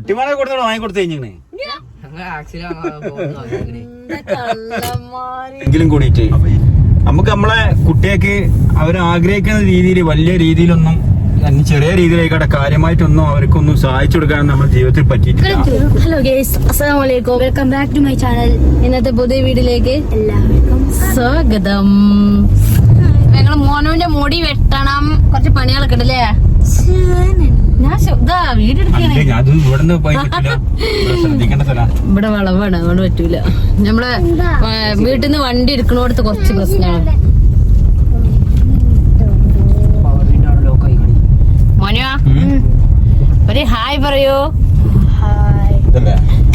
കുട്ടിമാരെ കൊടുത്തോ വാങ്ങി കൊടുത്തു കഴിഞ്ഞേ എങ്കിലും കൂടിയിട്ട്. നമുക്ക് നമ്മളെ കുട്ടിയൊക്കെ അവർ ആഗ്രഹിക്കുന്ന രീതിയിൽ വലിയ രീതിയിലൊന്നും ചെറിയ രീതിയിലേക്കാട്ടെ കാര്യമായിട്ടൊന്നും അവർക്കൊന്നും സഹായിച്ചു കൊടുക്കാൻ നമ്മുടെ ജീവിതത്തിൽ പറ്റിയിട്ടില്ല. ഹലോ ഗേസ് അസ്സാം വലൈക്കും welcome back to my channel ഇന്നത്തെ പുതിയ വീട്ടിലേക്ക് എല്ലാവർക്കും സ്വാഗതം. ഞങ്ങൾ മോനുവിന്റെ മുടി വെട്ടണം. കുറച്ച് പണികളൊക്കെ ഉണ്ടല്ലേ? അത് ഇവിടെ വളവാണ് അതുകൊണ്ട് പറ്റൂല. നമ്മളെ വീട്ടിൽ നിന്ന് വണ്ടി എടുക്കണോടത്ത് കുറച്ച് പ്രശ്നമാണ് മോനോ? ഒരു ഹായ് പറയൂ.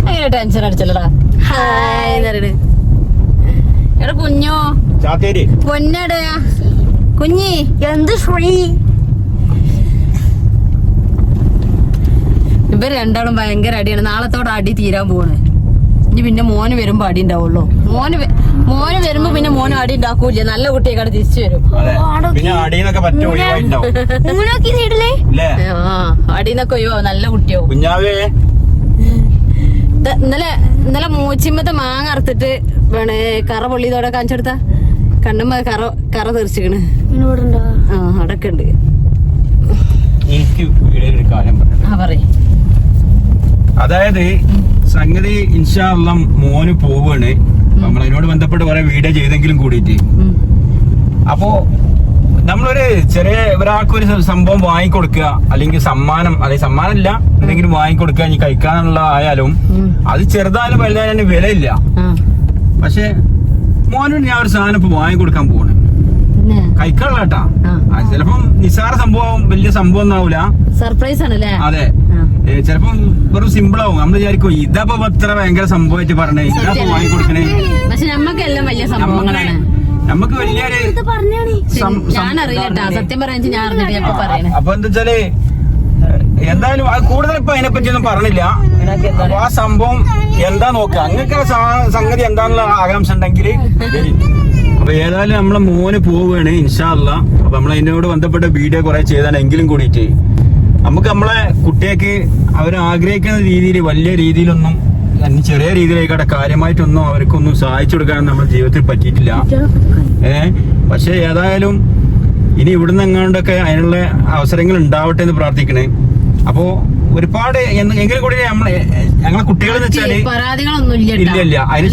അങ്ങനെ ടെൻഷൻ അടിച്ചല്ലടാ. ഹായ്. എന്നറിയണ്. എടാ കുഞ്ഞോ. ചാത്തേരി. പൊന്നടാ കുഞ്ഞി എന്ത് ശ്രീ ഇവർ രണ്ടാളും ഭയങ്കര അടിയാണ്. നാളത്തോടെ അടി തീരാൻ പോവാണ്. ഇനി പിന്നെ മോന് വരുമ്പോ അടി ഉണ്ടാവുള്ളൂ. മോന് മോന് വരുമ്പോ പിന്നെ മോന് അടി ഉണ്ടാക്കൂല നല്ല കുട്ടിയൊക്കെ തിരിച്ചു വരും. അടിന്നൊക്കെ ഒഴിവാ നല്ല കുട്ടിയാവും. ഇന്നലെ ഇന്നലെ മൂച്ചിമ്മത്തെ മാങ്ങ അറുത്തിട്ട് വേണേ കറ പൊള്ളിയതോടെ കാണിച്ചെടുത്ത. കണ്ണുമ്പോ കറ കറ തെറിച്ചിക്കണ് ആ അടക്കുണ്ട്. എനിക്ക് പറയ്. അതായത് സംഗതി ഇൻഷാല്ല മോന് പോവാണ്. നമ്മൾ അതിനോട് ബന്ധപ്പെട്ട് കുറെ വീഡിയോ ചെയ്തെങ്കിലും കൂടിയിട്ട്. അപ്പോ നമ്മളൊരു ചെറിയ ഒരാൾക്കൊരു സംഭവം വാങ്ങിക്കൊടുക്കുക അല്ലെങ്കിൽ സമ്മാനം അല്ലെങ്കിൽ സമ്മാനമില്ല എന്തെങ്കിലും വാങ്ങിക്കൊടുക്കുക ഇനി കഴിക്കാനുള്ള ആയാലും. അത് ചെറുതായാലും വലുതായാലും വിലയില്ല. പക്ഷെ മോനോട് ഞാൻ ഒരു സാധനം ഇപ്പൊ വാങ്ങിക്കൊടുക്കാൻ പോവാണ്. കഴിക്കാനുള്ള കേട്ടാ. ചിലപ്പം നിസ്സാര സംഭവം വലിയ സംഭവം ഒന്നാവൂല സർപ്രൈസ് ആണല്ലേ അതെ ചിലപ്പം വെറും സിമ്പിൾ ആവും നമ്മൾ വിചാരിക്കും ഇതപ്പോ ഇത്ര ഭയങ്കര സംഭവമായിട്ട് പറഞ്ഞേ ഇതപ്പോ വാങ്ങിക്കൊടുക്കണേ. പക്ഷെ നമ്മക്കെല്ലാം വലിയ സംഭവങ്ങളാണ്. നമുക്ക് വലിയൊരു അറിയില്ലട്ടാ സത്യം പറയാൻ ഞാൻ അറിഞ്ഞിട്ട് അപ്പൊ എന്താ വെച്ചാൽ എന്തായാലും അത് കൂടുതൽ ഇപ്പൊ അതിനെ പറ്റി ഒന്നും പറഞ്ഞില്ല അപ്പൊ ആ സംഭവം എന്താ നോക്കുക അങ്ങനത്തെ സംഗതി എന്താന്നുള്ള ആകാംക്ഷ ഉണ്ടെങ്കിൽ അപ്പൊ ഏതായാലും നമ്മളെ മോന് പോവുകയാണ് ഇൻഷാല്ല അപ്പൊ നമ്മൾ അതിനോട് ബന്ധപ്പെട്ട വീഡിയോ കുറെ ചെയ്താണെങ്കിലും കൂടിയിട്ട്. നമുക്ക് നമ്മളെ കുട്ടിയേക്ക് അവർ ആഗ്രഹിക്കുന്ന രീതിയിൽ വലിയ രീതിയിലൊന്നും ചെറിയ രീതിയിലേക്കടെ കാര്യമായിട്ടൊന്നും അവർക്കൊന്നും സഹായിച്ചു കൊടുക്കാൻ നമ്മുടെ ജീവിതത്തിൽ പറ്റിയിട്ടില്ല. ഏ? പക്ഷെ ഏതായാലും ഇനി ഇവിടുന്ന് എങ്ങാണ്ടൊക്കെ അതിനുള്ള അവസരങ്ങൾ ഉണ്ടാവട്ടെ എന്ന് പ്രാർത്ഥിക്കണേ. അപ്പോ ഒരുപാട് എങ്കിലും കൂടി നമ്മളെ ഞങ്ങളെ കുട്ടികൾ എന്ന് വെച്ചാൽ ഇല്ല ഇല്ല. അതിന്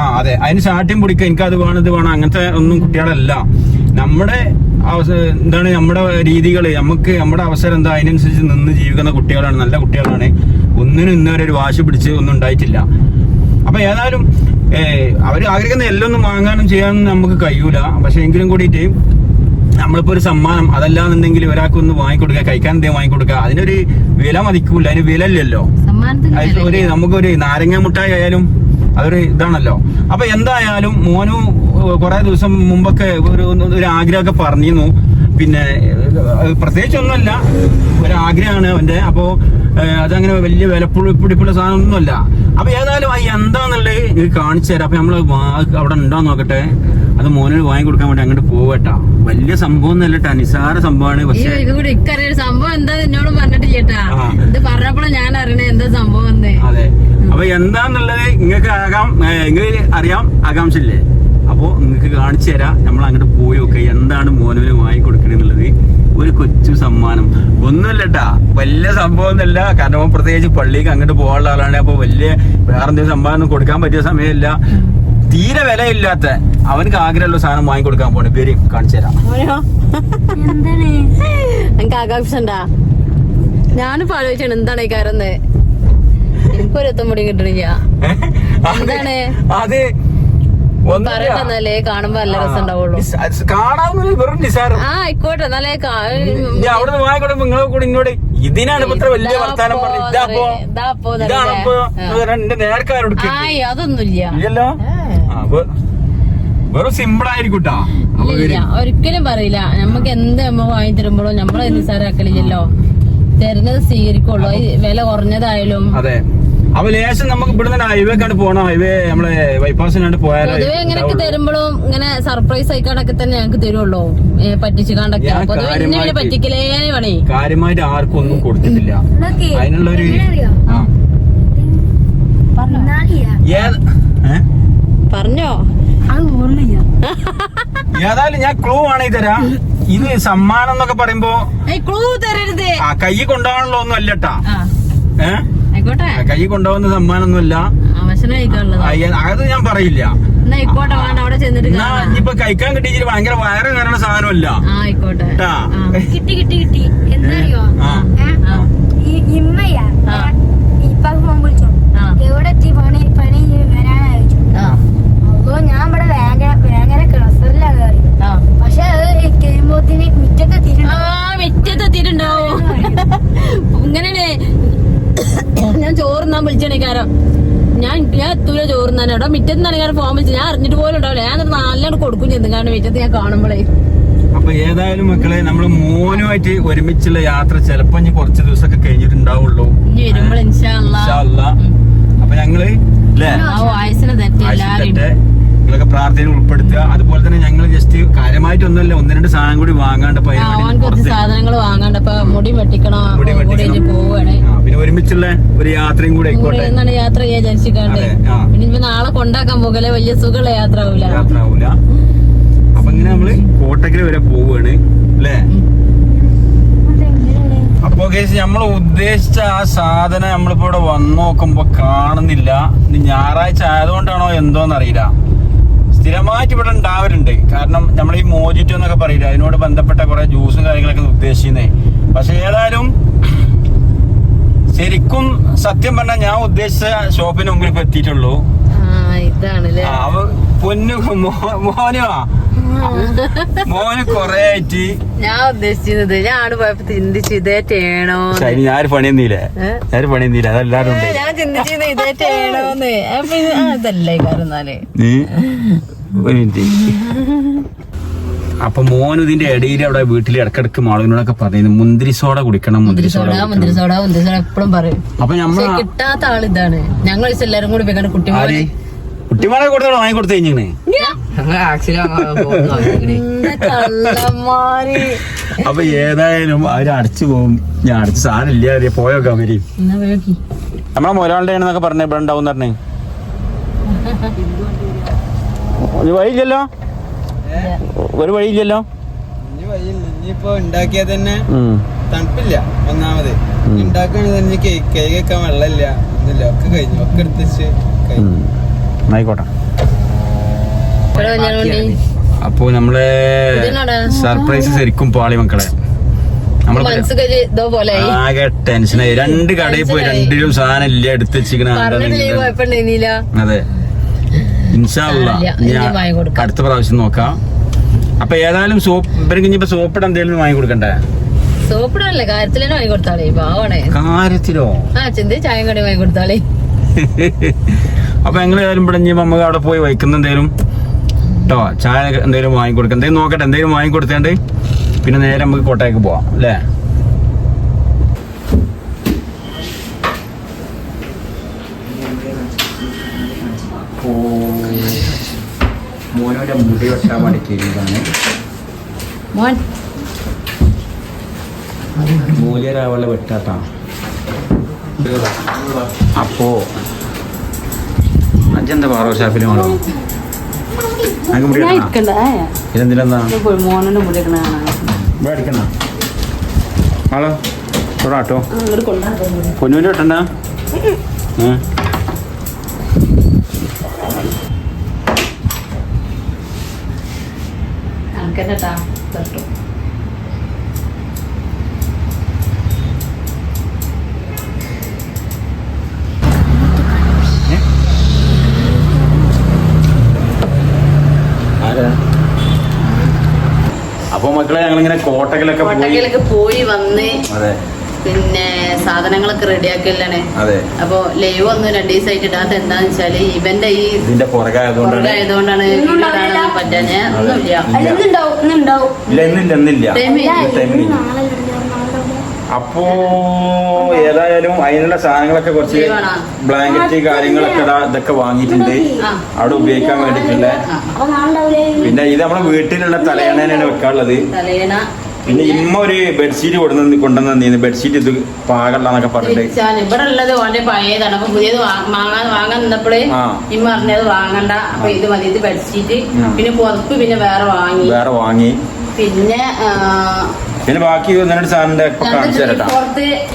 ആ അതെ. അതിന് ചാട്ടിയും പിടിക്കുക എനിക്ക് അത് വേണം ഇത് വേണം അങ്ങനത്തെ ഒന്നും കുട്ടികളല്ല. നമ്മുടെ എന്താണ് നമ്മുടെ രീതികൾ നമുക്ക് നമ്മുടെ അവസരം എന്താ? അതിനനുസരിച്ച് നിന്ന് ജീവിക്കുന്ന കുട്ടികളാണ് നല്ല കുട്ടികളാണ്. ഒന്നിനും ഇന്നുവരെ ഒരു വാശി പിടിച്ച് ഒന്നും ഉണ്ടായിട്ടില്ല. അപ്പൊ ഏതായാലും അവർ ആഗ്രഹിക്കുന്ന എല്ലാം ഒന്നും വാങ്ങാനും ചെയ്യാനും നമുക്ക് കഴിയൂല. പക്ഷെ എങ്കിലും കൂടിയിട്ട് നമ്മളിപ്പോ ഒരു സമ്മാനം അതല്ലാന്നുണ്ടെങ്കിൽ ഒരാൾക്ക് ഒന്ന് വാങ്ങിക്കൊടുക്കുക കഴിക്കാൻ എന്തെങ്കിലും വാങ്ങിക്കൊടുക്കുക അതിനൊരു വില മതിക്കൂല അതിന് വില ഇല്ലല്ലോ അതിൽ ഒരു നമുക്കൊരു നാരങ്ങ മുട്ടായി ആയാലും അതൊരു ഇതാണല്ലോ. അപ്പൊ എന്തായാലും മോനു കുറെ ദിവസം മുമ്പൊക്കെ ഒരു ഒരു ആഗ്രഹമൊക്കെ പറഞ്ഞിരുന്നു. പിന്നെ ഏഹ്, പ്രത്യേകിച്ച് ഒന്നുമല്ല ഒരു ആഗ്രഹമാണ് അവന്റെ അപ്പോ അതങ്ങനെ വലിയ വിലപ്പിടിപ്പുള്ള സാധനമൊന്നുമല്ല. അപ്പൊ ഏതായാലും അത് എന്താന്നുള്ളത് കാണിച്ചു തരാം. അപ്പൊ നമ്മൾ വാ- അവിടെ ഉണ്ടോ നോക്കട്ടെ. അത് മോനോട് വാങ്ങി കൊടുക്കാൻ വേണ്ടി അങ്ങോട്ട് പോവട്ടാ. വലിയ സംഭവം ഒന്നല്ല കേട്ടാ നിസാര സംഭവമാണ് പക്ഷേ ഇതുകൂടി കൂടി ഇക്കറിയ സംഭവം എന്താ എന്നോട് പറഞ്ഞിട്ടില്ലേട്ടാ. ഇത് പറഞ്ഞപ്പോഴും ഞാൻ അറിയണേ എന്താ സംഭവം അതെ. അപ്പൊ എന്താന്നുള്ളത് നിങ്ങൾക്ക് ആകാം നിങ്ങൾ അറിയാം ആകാംക്ഷയില്ലേ? അപ്പോ നിങ്ങൾക്ക് കാണിച്ചു തരാം. നമ്മൾ അങ്ങോട്ട് പോയി നോക്കുക എന്താണ് മോനുവിന് വാങ്ങി കൊടുക്കണെന്നുള്ളത്. ഒരു കൊച്ചു സമ്മാനം. ഒന്നുമില്ലട്ടാ വലിയ സംഭവം ഒന്നുമില്ല കാരണം പ്രത്യേകിച്ച് പള്ളിക്ക് അങ്ങോട്ട് പോകാനുള്ള ആളാണ്. അപ്പൊ വലിയ വേറെന്തെങ്കിലും സമ്മാനം ഒന്നും കൊടുക്കാൻ പറ്റിയ സമയമില്ല. തീരെ വിലയില്ലാത്ത അവനക്ക് ആഗ്രഹമുള്ള സാധനം വാങ്ങിക്കൊടുക്കാൻ പോണേ പേര് കാണിച്ചു തരാം. എനിക്ക് ആകാംക്ഷ ഉണ്ടാ? ഞാനിപ്പോ ആലോചിച്ചാണ് എന്താണ് ഈ കാര്യം എനിക്കൊരു എത്തും മുടി കിട്ടണില്ല. എന്താണ്? അത് ഒന്നുമില്ല. പറയട്ടെന്നല്ലേ കാണുമ്പോ നല്ല രസം ഉണ്ടാവുള്ളൂ. കാണാവുന്നത് വെറും നിസാരം ആ ആയിക്കോട്ടെ നല്ല അവിടെ നിന്ന് വാങ്ങിക്കൊടുമ്പോ നിങ്ങളെ കൂടെ ഇങ്ങോട്ട് ഇതിനാണ് ഇത്ര വലിയ വർത്താനം പറഞ്ഞത്. ഇതാപ്പോ പോ. ഇപ്പൊ എന്റെ നേർക്കാരോട് ആയി അതൊന്നുമില്ല. ഇല്ലല്ലോ? വെ- വെറും സിമ്പിൾ ആയിരിക്കൂട്ടാ അപ്പൊ ഒരിക്കലും പറയില്ല. നമുക്ക് എന്ത് വാങ്ങി തരുമ്പോഴോ നമ്മളെ നിസ്സാരാക്കലില്ലല്ലോ തരുന്നത് സ്വീകരിക്കുള്ളൂ. ഈ വില കുറഞ്ഞതായാലും. അതെ. അപ്പൊ ലേശം നമുക്ക് ഇവിടുന്ന് ഹൈവേ കണ്ട് പോണം. ഹൈവേ നമ്മളെ ബൈപ്പാസിനാണ്ട് പോയാലോ പൊതുവെ ഇങ്ങനെയൊക്കെ തരുമ്പോഴും ഇങ്ങനെ സർപ്രൈസ് ആയിക്കാണ്ടൊക്കെ തന്നെ ഞങ്ങൾക്ക് തരുള്ളൂ. പറ്റിച്ചു കാണ്ടൊക്കെ പൊതുവെ പറ്റിക്കലേ പണി. കാര്യമായിട്ട് ആർക്കും ഒന്നും കൊടുത്തിട്ടില്ല. ഇതൊക്കെ അതിനുള്ള പറഞ്ഞോ? ഏതായാലും ഞാൻ ക്ലൂ ആണെങ്കിൽ തരാം. ഇത് സമ്മാനം എന്നൊക്കെ പറയുമ്പോ ക്ലൂ തരരുത്. ആ കൈ കൊണ്ടുപോകാനുള്ള ഒന്നും അല്ലട്ടാ ഏഹ് കൈ കൊണ്ടുപോകുന്ന സമ്മാനം ഒന്നുമില്ല അത് ഞാൻ പറയില്ല. ഇപ്പൊ കഴിക്കാൻ കിട്ടിയിട്ട് ഭയങ്കര വയറ് കയറുന്ന സാധനമല്ല. കിട്ടി കിട്ടി കിട്ടി. എന്തറിയോ ആ. ഈ ഇമ്മയാ ആ. ഇപ്പൊ ഫോൺ വിളിച്ചോ ആ. എവിടെ എത്തി പണി പണി വരാനാ ചോദിച്ചു ആ. അപ്പോ ഞാൻ ഇവിടെ ഭയങ്കര ഭയങ്കര ക്ലസ്റ്ററിലാ കയറി ആ. പക്ഷെ അത് കഴിയുമ്പോത്തിന് മുറ്റത്ത് ആ തിരിഞ്ഞു വിറ്റത്തെത്തിയിട്ടുണ്ടാവും ഇങ്ങനെയാണ് ഞാൻ ചോറുന്നാൻ വിളിച്ചണിക്കാരം ഞാൻ ഞാൻ എത്തൂല അവിടെ മിറ്റത്ത് നിന്നാണ് ഫോൺ വിളിച്ചത് ഞാൻ അറിഞ്ഞിട്ട് പോലും ഉണ്ടാവില്ല. ഞാൻ നാലിനോട് കൊടുക്കും ചെന്ന് കാരണം മിറ്റത്ത് ഞാൻ കാണുമ്പോഴേ അപ്പൊ ഏതായാലും മക്കളെ നമ്മൾ മോനുമായിട്ട് ഒരുമിച്ചുള്ള യാത്ര ചിലപ്പോ ഇനി കുറച്ച് ദിവസമൊക്കെ കഴിഞ്ഞിട്ടുണ്ടാവുള്ളൂ. അപ്പൊ ഞങ്ങൾ അല്ലേ ആശുപത്രി നിങ്ങളൊക്കെ പ്രാർത്ഥനയിൽ ഉൾപ്പെടുത്തുക. അതുപോലെ തന്നെ ഞങ്ങൾ ജസ്റ്റ് കാര്യമായിട്ടൊന്നുമല്ല ഒന്ന് രണ്ട് സാധനം കൂടി വാങ്ങാണ്ട് ഇപ്പൊ അതിന് കുറച്ച് പുറത്ത് സാധനങ്ങൾ വാങ്ങാണ്ട് അപ്പൊ മുടി വെട്ടിക്കണം? മുടി പിന്നെ ഒരുമിച്ചുള്ള ഒരു യാത്രയും കൂടെ ആയിക്കോട്ടെ. യാത്ര പിന്നെ നാളെ കൊണ്ടാക്കാൻ പോകലെ വലിയ സുഖമുള്ള യാത്ര ആവൂല യാത്ര ആവൂല അപ്പൊ ഇങ്ങനെ നമ്മൾ കോട്ടക്കര വരെ പോവുകയാണ് അല്ലേ? അപ്പൊ കേസ് നമ്മൾ ഉദ്ദേശിച്ച ആ സാധനം നമ്മളിപ്പോ ഇവിടെ വന്നു നോക്കുമ്പോ കാണുന്നില്ല. ഇനി ഞായറാഴ്ച ആയതുകൊണ്ടാണോ എന്തോന്നറിയില്ല. സ്ഥിരമായിട്ട് ഇവിടെ ഉണ്ടാവരുണ്ട് കാരണം നമ്മൾ ഈ മോജിറ്റോ എന്നൊക്കെ പറയില്ല അതിനോട് ബന്ധപ്പെട്ട കുറെ ജ്യൂസും കാര്യങ്ങളൊക്കെ ഉദ്ദേശിക്കുന്നേ പക്ഷെ ഏതായാലും ശരിക്കും സത്യം പറഞ്ഞാൽ ഞാൻ ഉദ്ദേശിച്ച ഷോപ്പിന് മുമ്പിൽ ഇപ്പൊ എത്തിയിട്ടുള്ളൂ. അവ പൊന്നു മോനുവാ മോനോ? മോന് കൊറേ ആയിട്ട്. ഞാൻ ഉദ്ദേശിച്ചത് ഞാൻ പോയപ്പോ ചിന്തിച്ചു ഇതേ അതിന് ഞാൻ പണിയൊന്നുമില്ലേ ഞാൻ പണിയൊന്നുമില്ല അതെല്ലാരും ഉണ്ട്. ഞാൻ ചിന്തിച്ചത് ഇതേ ടേണോന്ന് അപ്പൊ കരുന്നാൽ നീ? ഒരു മിനിറ്റ് അപ്പൊ മോൻ ഇതിന്റെ ഇടയിൽ അവിടെ വീട്ടിൽ ഇടക്കിടക്ക് മാളുവിനോടൊക്കെ പറയുന്നു മുന്തിരി സോഡ കുടിക്കണം മുന്തിരി സോഡ മുന്തിരി സോഡ മുന്തിരി സോഡ എപ്പോഴും പറയും. അപ്പൊ നമ്മൾ കിട്ടാത്ത ആൾ ഇതാണ്. ഞങ്ങൾ എല്ലാരും കൂടി വെക്കണം കുട്ടിമാരെ കുട്ടിമാളെ കുട്ടിമാരെ കൊടുത്തോ വാങ്ങി കൊടുത്തു കഴിഞ്ഞേ ഞങ്ങൾ ആക്ച്വലി പോകുന്നു വാങ്ങിക്കണേ കള്ളന്മാര് അപ്പൊ ഏതായാലും അവർ അടിച്ചു പോകും. ഞാൻ അടച്ച് സാധനം ഇല്ല അറിയ പോയൊക്കെ അവർ പോയോക്കി നമ്മളെ മൊരാളുടെ ആണെന്നൊക്കെ പറഞ്ഞ ഇവിടെ ഉണ്ടാവും പറഞ്ഞേ. ഒരു വഴിയില്ലല്ലോ? ഒരു വഴിയില്ലല്ലോ? ഇനി വഴിയില്ല. ഇനിയിപ്പോ ഉണ്ടാക്കിയാ തന്നെ. തണുപ്പില്ല ഒന്നാമത്. ഉണ്ടാക്കുകയാണെങ്കിൽ തന്നെ കൈ കൈ വെക്കാൻ വെള്ളമില്ല ഒന്നുമില്ല. ഒക്കെ കഴിഞ്ഞു. ഒക്കെ എടുത്തിച്ച്. ആയിക്കോട്ടെ. അപ്പോ നമ്മളെ സർപ്രൈസ് ശരിക്കും പാളി മക്കളെ. ആകെ ടെൻഷനായി രണ്ട് കടയിൽ പോയി. രണ്ടിലും സാധനം ഇല്ല എടുത്ത് വെച്ചിരിക്കണ അതെ ഇൻഷാല്ല സാരമില്ല. ഇനി വാങ്ങി കൊടുക്കാം. അടുത്ത പ്രാവശ്യം നോക്കാം. അപ്പൊ ഏതായാലും സോപ്പ് ഇവർക്ക് ഇനിയിപ്പോ സോപ്പിട എന്തെങ്കിലും വാങ്ങി കൊടുക്കണ്ടേ? സോപ്പിടല്ലേ കാര്യത്തിൽ തന്നെ വാങ്ങി കൊടുത്താളേ. പാവണേ. കാര്യത്തിലോ? ആ ചിന്തി ചായ കടി വാങ്ങി കൊടുത്താളേ. അപ്പൊ എങ്ങനെയായാലും ഇവിടെ ഇനി നമുക്ക് അവിടെ പോയി വയ്ക്കുന്ന എന്തേലും കേട്ടോ ചായ എന്തേലും വാങ്ങി കൊടുക്കാം. എന്തേലും നോക്കട്ടെ എന്തേലും വാങ്ങി കൊടുത്തേണ്ടേ. പിന്നെ നേരെ നമുക്ക് കോട്ടയ്ക്ക് പോവാം അല്ലേ? മോനോന്റെ മുടി വെട്ടാൻ വേണ്ടി മോൻ. മൂല്യരാവളെ വെട്ടാത്താ. അപ്പോ അജന്ത പാറോ ഷാപ്പിലും ആണോ മോനെ ഇവിടെ അടിക്കണ തൊടാട്ടോ പൊന്നൂര് വെട്ടണ്ട? ഏ? കണക്കെട്ടാ തട്ടു. ആരാ? അപ്പൊ മക്കളെ ഞങ്ങളിങ്ങനെ കോട്ടകളൊക്കെ പോയി കോട്ടക്കലൊക്കെ പോയി വന്ന് അതെ. പിന്നെ സാധനങ്ങളൊക്കെ റെഡിയാക്കലാണ്. അതെ. അപ്പൊ ലൈവ് ഒന്നും രണ്ടു ദിവസമായിട്ട് ഇടാത്ത എന്താന്ന് വെച്ചാൽ ഇവന്റെ ഈ ഇതിന്റെ പുറകെ ആയതുകൊണ്ടാണ് ആയതുകൊണ്ടാണ് ഇടാനൊന്നും പറ്റാഞ്ഞ ഒന്നുമില്ല അപ്പോ ഏതായാലും അതിനുള്ള സാധനങ്ങളൊക്കെ കുറച്ച് ബ്ലാങ്കറ്റ് കാര്യങ്ങളൊക്കെ ഇതൊക്കെ വാങ്ങിയിട്ടുണ്ട്. അവിടെ ഉപയോഗിക്കാൻ വേണ്ടിയിട്ടുള്ള പിന്നെ ഇത് നമ്മളെ വീട്ടിലുള്ള തലയണേനാണ് വെക്കാനുള്ളത്. തലേന പിന്നെ ഇമ്മ ഒരു ബെഡ്ഷീറ്റ് കൊണ്ടുവന്ന് കൊണ്ടുവന്നു ബെഡ്ഷീറ്റ് ഇത് പാകള്ളന്നൊക്കെ പറഞ്ഞിട്ട്. ഇവിടെ ഉള്ളത് ഓന്റെ പഴയതാണ്. അപ്പൊ പുതിയത് വാങ്ങാൻ വാങ്ങാൻ നിന്നപ്പോഴേ ഇമ്മ പറഞ്ഞത് വാങ്ങണ്ട. അപ്പൊ ഇത് മതി. ഇത് ബെഡ്ഷീറ്റ് പിന്നെ പുറത്ത് പിന്നെ വേറെ വാങ്ങി. വേറെ വാങ്ങി. പിന്നെ പിന്നെ ബാക്കി ഒന്നിനോട് സാറിന്റെ ഇപ്പൊ കാണിച്ചു തരട്ടാ.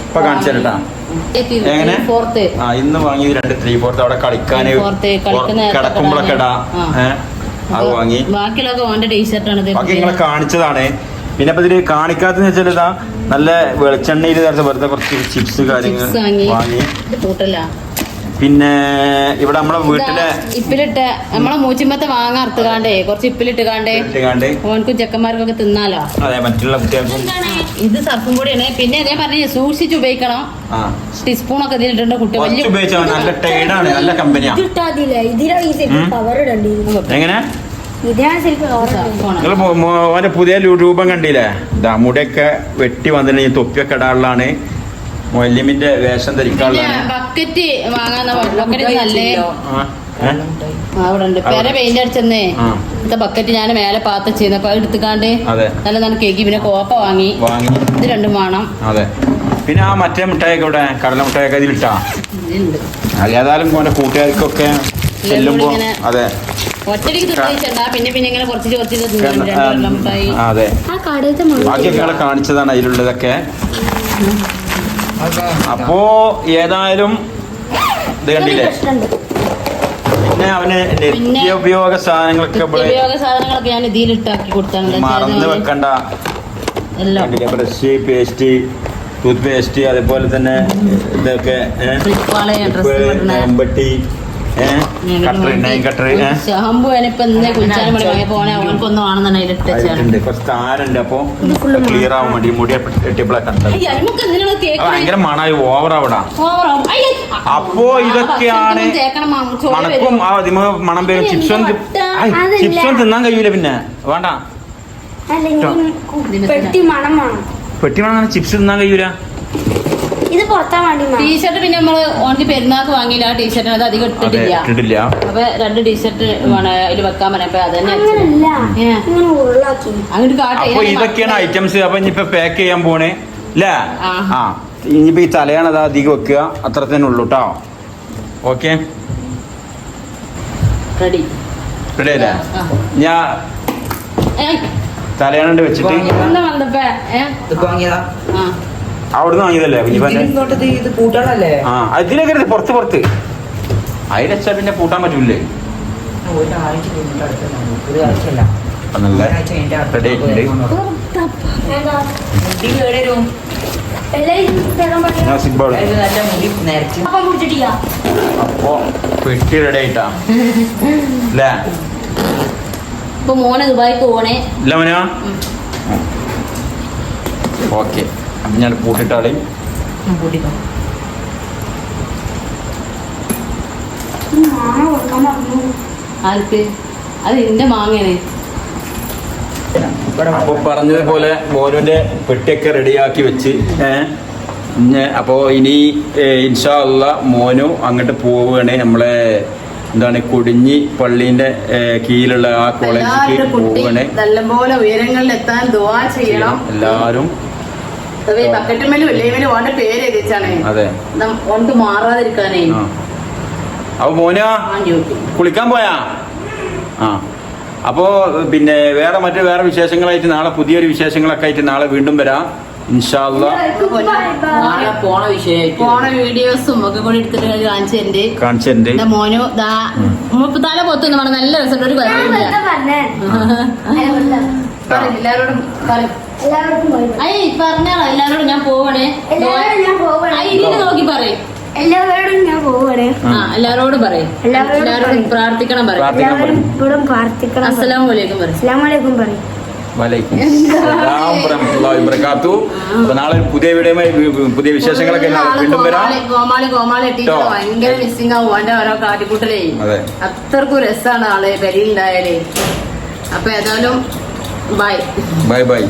ഇപ്പൊ കാണിച്ചു തരട്ടാ. എങ്ങനെ? ആ ഇന്ന് വാങ്ങി രണ്ട് ത്രീ ഫോർത്ത് അവിടെ കളിക്കാന് കിടക്കുമ്പോഴൊക്കെ ഇടാ. അത് വാങ്ങി. ബാക്കിയുള്ളതൊക്കെ ഓന്റെ ടീഷർട്ടാണ് ബാക്കി നിങ്ങളെ കാണിച്ചതാണ്. പിന്നെ ഇപ്പൊ ഇതിൽ കാണിക്കാത്തെന്ന് വെച്ചാൽ ഇതാ നല്ല വെളിച്ചെണ്ണയിൽ നേരത്തെ വെറുതെ കുറച്ച് ചിപ്സ് കാര്യങ്ങൾ വാങ്ങി. പിന്നെ ഇവിടെ നമ്മളെ വീട്ടിലെ ഇപ്പിലിട്ട് നമ്മളെ മൂച്ചിമ്പത്തെ വാങ്ങാർത്തുകാണ്ടേ കുറച്ച് ഇപ്പിലിട്ട് കാണ്ടേ ഓനക്കും ചെക്കന്മാർക്കൊക്കെ തിന്നാലോ. അതെ മറ്റുള്ള കുട്ടികൾക്കും. ഇത് സർഫും കൂടിയാണ്. പിന്നെ അതേ പറഞ്ഞു സൂക്ഷിച്ച് ഉപയോഗിക്കണം. ആ. ടീസ്പൂൺ ഒക്കെ ഇതിലിട്ടുണ്ട് കുട്ടി കുറച്ച് വലിയ ഉപയോഗിച്ചാൽ നല്ല ടൈഡാണ് നല്ല കമ്പനിയാണ് എങ്ങനെ? നിങ്ങൾ ഓന്റെ പുതിയ രൂപം കണ്ടില്ലേ? ഇതാ മുടിയൊക്കെ വെട്ടി വന്നിട്ട് ഈ തൊപ്പിയൊക്കെ ഇടാനുള്ളതാണ് മൊല്യമിന്റെ വേഷം ധരിക്കാനുള്ള ധരിക്കാനുള്ളതാണ് ബക്കറ്റ് വാങ്ങാൻ ബക്കറ്റ് ഞാൻ മേലെ പാത്ത ചെയ്യുന്നപ്പോ അത് എടുത്തുകാണ്ട് അതെ. നല്ല നല്ല കേക്ക് പിന്നെ കോപ്പ വാങ്ങി. വാങ്ങി. ഇത് രണ്ടും വേണം. അതെ. പിന്നെ ആ മറ്റേ മുട്ടായൊക്കെ ഇവിടെ കടല മുട്ടായൊക്കെ ഇതിലിട്ടാ? ഏതായാലും കൂട്ടുകാർക്കൊക്കെ ചെല്ലുമ്പോ അതെ. അതെ. ബാക്കിയൊക്കെ കാണിച്ചതാണ് അതിലുള്ളതൊക്കെ. അപ്പോ ഏതായാലും ഇത് കണ്ടില്ലേ? പിന്നെ അവന് നിത്യോപയോഗ സാധനങ്ങളൊക്കെ മറന്ന് വെക്കണ്ട. ബ്രഷ് പേസ്റ്റ് ടൂത്ത് പേസ്റ്റ് അതേപോലെ തന്നെ ഇതൊക്കെ എമ്പട്ടി ഷാമ്പു ഞാനിപ്പോ ഇന്നേ മണി പോണേ കുറച്ച് താരുണ്ട്. അപ്പൊ ക്ലിയർ ആവാൻ വേണ്ടി മുടി ഭയങ്കര മണായി. ഓവർ ആവടാ. അപ്പോ ഇതൊക്കെയാണ് മണക്കും. ആ അതിമ മണം പേരും ചിപ്സ്? ചിപ്സ് തിന്നാൻ കഴിയൂല പിന്നെ. വേണ്ട. പെട്ടി മണം പെട്ടി മണം ചിപ്സ് തിന്നാൻ കഴിയൂല? ഇത് പുറത്താൻ വേണ്ടി. ടീഷർട്ട് പിന്നെ നമ്മൾ ഓൺലി പെരുന്നാൾക്ക് വാങ്ങിയില്ല. ആ ടീഷർട്ടിന് അത് അധികം ഇട്ടിട്ടില്ല. ഇട്ടിട്ടില്ല. അപ്പൊ രണ്ട് ടീഷർട്ട് വേണം അതിൽ വെക്കാൻ പറഞ്ഞപ്പോ അങ്ങോട്ട് കാട്ടെ അപ്പൊ ഇതൊക്കെയാണ് ഐറ്റംസ് അപ്പൊ ഇനിയിപ്പൊ പാക്ക് ചെയ്യാൻ പോണേ. അല്ലേ ആ. ആ. ഇനിയിപ്പോ ഈ തലയാണ് അത് അധികം വെക്കുക. അത്ര തന്നെ ഉള്ളു കേട്ടോ ഓക്കെ. റെഡി റെഡി അല്ലേ? ഞാൻ തലയാണണ്ട് വെച്ചിട്ട്. അവിടുന്ന് വാങ്ങിയതല്ലേ? കുഞ്ഞിപ്പന്റെ ഇത് കൂട്ടാണല്ലേ ആ പുറത്ത് പുറത്ത്. വെച്ചാൽ പിന്നെ കൂട്ടാൻ പറ്റൂലേ? നല്ല അപ്പം പെട്ടി റെഡി ആയിട്ടാ. അല്ലേ? ഇപ്പൊ മോനെ ദുബായിക്ക് പോണേ. ഇല്ല മന. ഓക്കെ. ഞാൻ ആർക്ക്? അത് എന്റെ മാങ്ങയാണ്. അപ്പൊ പറഞ്ഞതുപോലെ മോനുവിന്റെ പെട്ടിയൊക്കെ റെഡിയാക്കി വെച്ച്. അപ്പോ ഇനി ഇൻഷാള്ള ഇൻഷാ അല്ല മോനു അങ്ങോട്ട് പോവുകയാണ്. നമ്മളെ എന്താണ് കൊടിഞ്ഞി പള്ളീന്റെ കീഴിലുള്ള ആ കോളേജിലേക്ക് പോവുകയാണ്. നല്ലപോലെ ഉയരങ്ങളിൽ എത്താൻ ദുവാ ചെയ്യണം. എല്ലാരും ബക്കറ്റുമേലും ഇല്ലേമേലും ഓന്റെ പേര് എഴുതിച്ചാണ്. അതെ. മാറാതിരിക്കാനേ. അപ്പൊ മോന? കുളിക്കാൻ പോയാ? ആ. അപ്പോ പിന്നെ വേറെ മറ്റു വേറെ വിശേഷങ്ങളായിട്ട് നാളെ പുതിയൊരു വിശേഷങ്ങളൊക്കെ ആയിട്ട് നാളെ വീണ്ടും വരാം. പോണ വീഡിയോസും ഒക്കെ കൂടി എടുത്തിട്ട് മോനു ദാ മുപ്പത്താല പൊത്തൊന്നും പറഞ്ഞ നല്ല ഒരു എല്ലാരോടും പറയ്. എല്ലാവർക്കും പോയി അയ്യ പറഞ്ഞാളോ എല്ലാരോടും ഞാൻ പോവണേ. എല്ലാവരോടും ഞാൻ പോവാണ്. ആ, നോക്കി പറയും. എല്ലാവരോടും ഞാൻ പോവാണ്. ആ എല്ലാരോടും പറയും. എല്ലാവരോടും. പ്രാർത്ഥിക്കണം പറയും. പ്രാർത്ഥിക്കണം അസ്സലാമു അലൈക്കും പറയും. അസ്ലാമലൈക്കും വലൈക്കും അപ്പൊ നാളെ പുതിയ പുതിയ വിശേഷങ്ങളൊക്കെ വീണ്ടും വരാം. ഗോമാളി ഗോമാളി. ഭയങ്കര മിസ്സിംഗ് ആവും. എന്റെ ഓരോ കാട്ടിക്കൂട്ടലേ. അതെ. അത്രക്കും രസാണ് ആൾ പെരിയുണ്ടായാലേ അപ്പൊ ഏതായാലും ബൈ ബൈ ബൈ